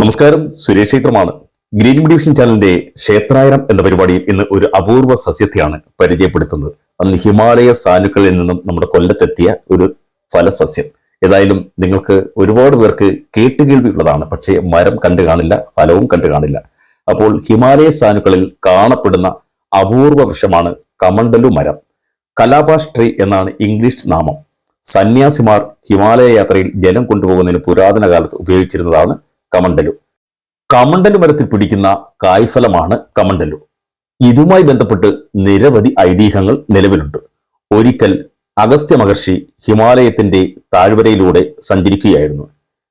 നമസ്കാരം. സുരേഷ് ക്ഷേത്രമാണ്. Green division ചാനലിന്റെ ക്ഷേത്രായനം എന്ന പരിപാടിയിൽ ഇന്ന് ഒരു അപൂർവ സസ്യത്തെയാണ് പരിചയപ്പെടുത്തുന്നത്. അന്ന് ഹിമാലയ സാനുക്കളിൽ നിന്നും നമ്മുടെ കൊല്ലത്തെത്തിയ ഒരു ഫലസസ്യം. ഏതായാലും നിങ്ങൾക്ക് ഒരുപാട് പേർക്ക് കേട്ടുകേൾവി ഉള്ളതാണ് പക്ഷേ മരം കണ്ടു കാണില്ല ഫലവും കണ്ടു കാണില്ല. അപ്പോൾ ഹിമാലയ സാനുക്കളിൽ കാണപ്പെടുന്ന അപൂർവ വൃക്ഷമാണ് കമണ്ടലു മരം. കലാപാഷ് ട്രീ എന്നാണ് ഇംഗ്ലീഷ് നാമം. സന്യാസിമാർ ഹിമാലയ യാത്രയിൽ ജലം കൊണ്ടുപോകുന്നതിന് പുരാതന കാലത്ത് ഉപയോഗിച്ചിരുന്നതാണ് കമണ്ടലു. കമണ്ടലു മരത്തിൽ പിടിക്കുന്ന കായ്ഫലമാണ് കമണ്ടലു. ഇതുമായി ബന്ധപ്പെട്ട് നിരവധി ഐതിഹ്യങ്ങൾ നിലവിലുണ്ട്. ഒരിക്കൽ അഗസ്ത്യ മഹർഷി ഹിമാലയത്തിന്റെ താഴ്വരയിലൂടെ സഞ്ചരിക്കുകയായിരുന്നു.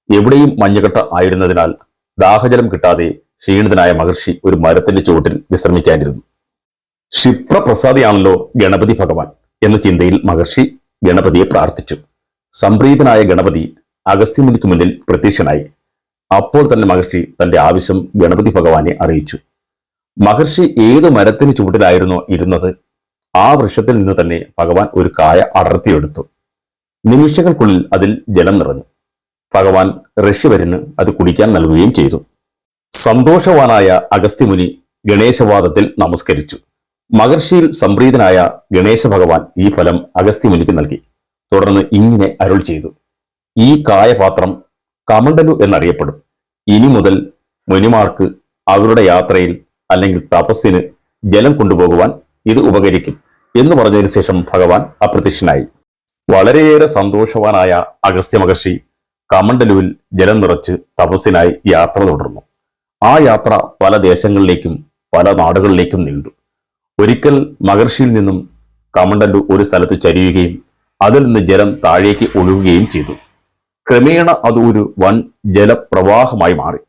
എവിടെയും മഞ്ഞുകട്ട ആയിരുന്നതിനാൽ ദാഹജലം കിട്ടാതെ ക്ഷീണിതനായ മഹർഷി ഒരു മരത്തിന്റെ ചുവട്ടിൽ വിശ്രമിക്കാനിരുന്നു. ക്ഷിപ്രപ്രസാദിയാണല്ലോ ഗണപതി ഭഗവാൻ എന്ന ചിന്തയിൽ മഹർഷി ഗണപതിയെ പ്രാർത്ഥിച്ചു. സംപ്രീതനായ ഗണപതി അഗസ്ത്യമുനിക്ക് മുന്നിൽ പ്രത്യക്ഷനായി. അപ്പോൾ തന്നെ മഹർഷി തന്റെ ആവശ്യം ഗണപതി ഭഗവാനെ അറിയിച്ചു. മഹർഷി ഏത് മരത്തിന് ചുവട്ടിലായിരുന്നോ ഇരുന്നത്? ആ വൃക്ഷത്തിൽ നിന്ന് തന്നെ ഭഗവാൻ ഒരു കായ അടർത്തിയെടുത്തു. നിമിഷങ്ങൾക്കുള്ളിൽ അതിൽ ജലം നിറഞ്ഞു. ഭഗവാൻ ഋഷിവരന് അത് കുടിക്കാൻ നൽകുകയും ചെയ്തു. സന്തോഷവാനായ അഗസ്ത്യമുനി ഗണേശവാദത്തിൽ നമസ്കരിച്ചു. മഹർഷിയിൽ സംപ്രീതനായ ഗണേശ ഭഗവാൻ ഈ ഫലം അഗസ്ത്യമുനിക്ക് നൽകി. തുടർന്ന് ഇങ്ങനെ അരുൾ ചെയ്തു. ഈ കായപാത്രം കമണ്ടലു എന്നറിയപ്പെടും. ഇനി മുതൽ മുനിമാർക്ക് അവരുടെ യാത്രയിൽ അല്ലെങ്കിൽ തപസ്സിന് ജലം കൊണ്ടുപോകുവാൻ ഇത് ഉപകരിക്കും എന്ന് പറഞ്ഞതിന് ശേഷം ഭഗവാൻ അപ്രത്യക്ഷനായി. വളരെയേറെ സന്തോഷവാനായ അഗസ്ത്യ മഹർഷി കമണ്ടലുവിൽ ജലം നിറച്ച് തപസ്സിനായി യാത്ര തുടർന്നു. ആ യാത്ര പല ദേശങ്ങളിലേക്കും പല നാടുകളിലേക്കും നീണ്ടു. ഒരിക്കൽ മഹർഷിയിൽ നിന്നും കമണ്ടലു ഒരു സ്ഥലത്ത് ചരിയുകയും അതിൽ നിന്ന് ജലം താഴേക്ക് ഒഴുകുകയും ചെയ്തു. ക്രമേണ അത് ഒരു വൻ ജലപ്രവാഹമായി മാറി.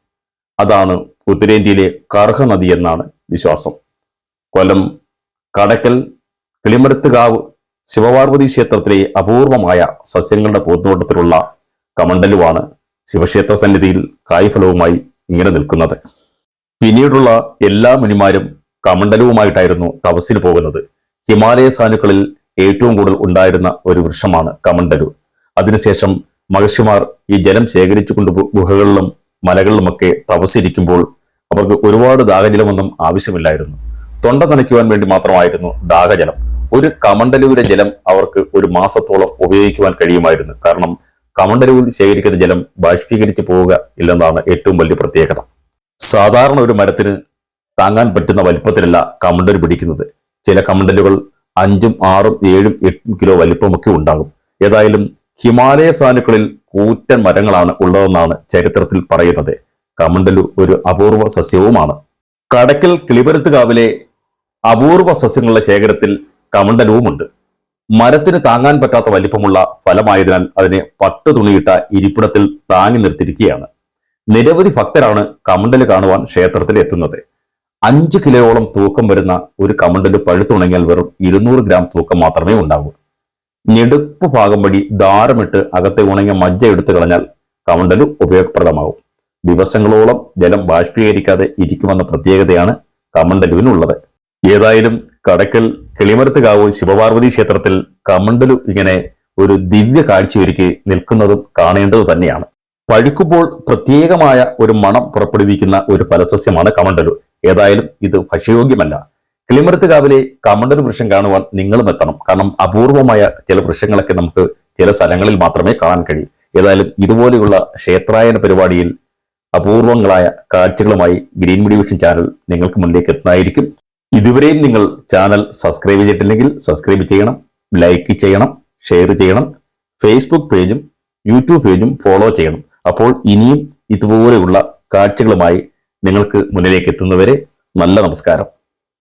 അതാണ് ഉത്തരേന്ത്യയിലെ കർഹ നദി എന്നാണ് വിശ്വാസം. കൊല്ലം കടക്കൽ കിളിമരത്തുകാവ് ശിവപാർവതി ക്ഷേത്രത്തിലെ അപൂർവമായ സസ്യങ്ങളുടെ പൂന്തോട്ടത്തിലുള്ള കമണ്ടലുമാണ് ശിവക്ഷേത്ര സന്നിധിയിൽ കായ്ഫലവുമായി ഇങ്ങനെ നിൽക്കുന്നത്. പിന്നീടുള്ള എല്ലാ മുനിമാരും കമണ്ടലുവുമായിട്ടായിരുന്നു തപസ്സിന് പോകുന്നത്. ഹിമാലയ സാനുക്കളിൽ ഏറ്റവും കൂടുതൽ ഉണ്ടായിരുന്ന ഒരു വൃക്ഷമാണ് കമണ്ടലു അതിനുശേഷം മഹർഷിമാർ ഈ ജലം ശേഖരിച്ചു കൊണ്ട് ഗുഹകളിലും മലകളിലുമൊക്കെ തപസ്സിരിക്കുമ്പോൾ അവർക്ക് ഒരുപാട് ദാഹജലമൊന്നും ആവശ്യമില്ലായിരുന്നു. തൊണ്ട നനയ്ക്കുവാൻ വേണ്ടി മാത്രമായിരുന്നു ദാഹജലം. ഒരു കമണ്ടലുവിലെ ജലം അവർക്ക് ഒരു മാസത്തോളം ഉപയോഗിക്കുവാൻ കഴിയുമായിരുന്നു. കാരണം കമണ്ടലൂരിൽ ശേഖരിക്കുന്ന ജലം ബാഷ്പീകരിച്ചു പോവുക ഇല്ലെന്നാണ് ഏറ്റവും വലിയ പ്രത്യേകത. സാധാരണ ഒരു മരത്തിന് താങ്ങാൻ പറ്റുന്ന വലിപ്പത്തിലല്ല കമണ്ടൽ പിടിക്കുന്നത്. ചില കമണ്ടലുകൾ അഞ്ചും ആറും ഏഴും എട്ടും കിലോ വലിപ്പമൊക്കെ ഉണ്ടാകും. ഏതായാലും ഹിമാലയ സാനുക്കളിൽ കൂറ്റൻ മരങ്ങളാണ് ഉള്ളതെന്നാണ് ചരിത്രത്തിൽ പറയുന്നത്. കമണ്ടലു ഒരു അപൂർവ സസ്യവുമാണ്. കടക്കൽ കിളിപരുത്തുകാവിലെ അപൂർവ സസ്യങ്ങളുടെ ശേഖരത്തിൽ കമണ്ടലുവുമുണ്ട് മരത്തിന് താങ്ങാൻ പറ്റാത്ത വലിപ്പമുള്ള ഫലമായതിനാൽ അതിനെ പട്ടു തുണിയിട്ട ഇരിപ്പിടത്തിൽ താങ്ങി നിർത്തിയിരിക്കുകയാണ്. നിരവധി ഭക്തരാണ് കമണ്ടൽ കാണുവാൻ ക്ഷേത്രത്തിൽ എത്തുന്നത്. അഞ്ച് കിലോയോളം തൂക്കം വരുന്ന ഒരു കമണ്ടൽ പഴുത്തുണങ്ങിയാൽ വെറും ഇരുന്നൂറ് ഗ്രാം തൂക്കം മാത്രമേ ഉണ്ടാകൂ ഞെടുപ്പ് ഭാഗം വഴി ദാരമിട്ട് അകത്തെ ഉണങ്ങിയ മജ്ജ എടുത്തു കളഞ്ഞാൽ കമണ്ടലു ഉപയോഗപ്രദമാകും. ദിവസങ്ങളോളം ജലം ബാഷ്പീകരിക്കാതെ ഇരിക്കുമെന്ന പ്രത്യേകതയാണ് കമണ്ടലുവിനുള്ളത് ഏതായാലും കടക്കൽ കിളിമരത്തുകാവ് ശിവപാർവതി ക്ഷേത്രത്തിൽ കമണ്ടലു ഇങ്ങനെ ഒരു ദിവ്യ കാഴ്ചയൊരുക്കി നിൽക്കുന്നതും കാണേണ്ടത് തന്നെയാണ്. പഴുക്കുമ്പോൾ പ്രത്യേകമായ ഒരു മണം പുറപ്പെടുവിക്കുന്ന ഒരു ഫലസസ്യമാണ് കമണ്ടലു. ഏതായാലും ഇത് ഭക്ഷ്യയോഗ്യമല്ല. കിളിമരത്തുകാവിലെ കമണ്ടലു വൃക്ഷം കാണുവാൻ നിങ്ങളും എത്തണം. കാരണം അപൂർവമായ ചില വൃക്ഷങ്ങളൊക്കെ നമുക്ക് ചില സ്ഥലങ്ങളിൽ മാത്രമേ കാണാൻ കഴിയൂ. ഏതായാലും ഇതുപോലെയുള്ള ക്ഷേത്രായന പരിപാടിയിൽ അപൂർവങ്ങളായ കാഴ്ചകളുമായി ഗ്രീൻ മീഡിയ ചാനൽ നിങ്ങൾക്ക് മുന്നിലേക്ക് എത്തുന്നതായിരിക്കും. ഇതുവരെയും നിങ്ങൾ ചാനൽ സബ്സ്ക്രൈബ് ചെയ്തിട്ടില്ലെങ്കിൽ സബ്സ്ക്രൈബ് ചെയ്യണം ലൈക്ക് ചെയ്യണം ഷെയർ ചെയ്യണം ഫേസ്ബുക്ക് പേജും യൂട്യൂബ് പേജും ഫോളോ ചെയ്യണം. അപ്പോൾ ഇനിയും ഇതുപോലെയുള്ള കാഴ്ചകളുമായി നിങ്ങൾക്ക് മുന്നിലേക്ക് എത്തുന്നവരെ നല്ല നമസ്കാരം.